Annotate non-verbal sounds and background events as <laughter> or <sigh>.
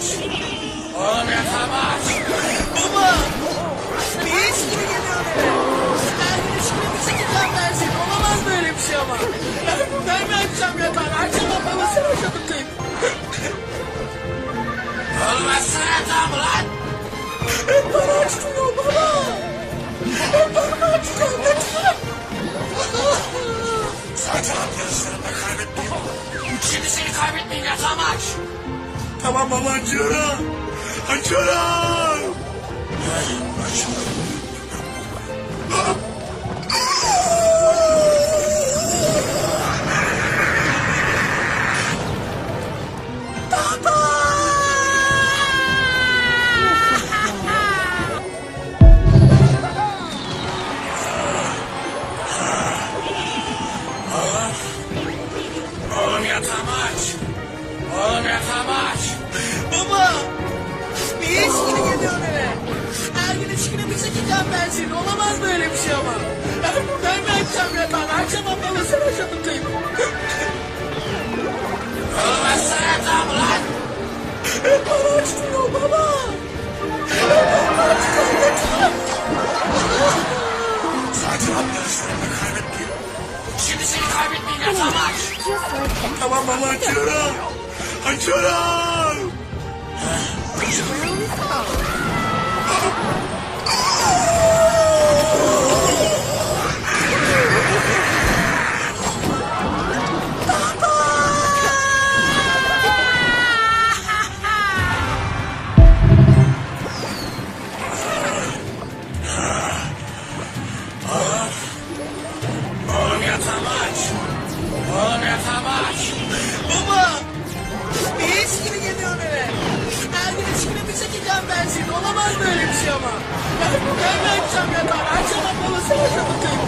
savaş. Oğlum savaş. Baba. Niye şimdi geliyor eve? Her gün şimdi bir çekeceğim dersin. Olamaz böyle bir şey ama. Ben mi açacağım yatağını? Açacağım babamı sen açalım tek. Oğlum açsana yatağımı lan. Hep bana açtın o baba. Hep bana açtın lütfen. Saçağım yarışlarında kaybetmeyin. Şimdi seni kaybetmeyin yatağımı. Tamam baba açıyorum. Açıyorum. Oğlum çekeceğim ben seni. Olamaz böyle bir şey ama. <laughs> Ben, ben mi açacağım yatağı? Akşam babasını yaşadık. Oğlum açsana yatağımı lan. Hep bana açtırıyor baba. Hep bana açtırıyor lütfen. Zaten arkadaşlarımla kaybettim. Şimdi seni kaybetmeyin yatağımı aç. Tamam baba açıyorum. Açıyorum. Room call. Oğlum yatağımı aç. Oğlum yatağımı aç. Baba. Niye içkine geliyorsun eve? Her gün içkine bir çekeceğim ben seni. Olamaz böyle bir şey ama. Ben, ben mi açacağım yatağı? Akşam babasını yaşadık.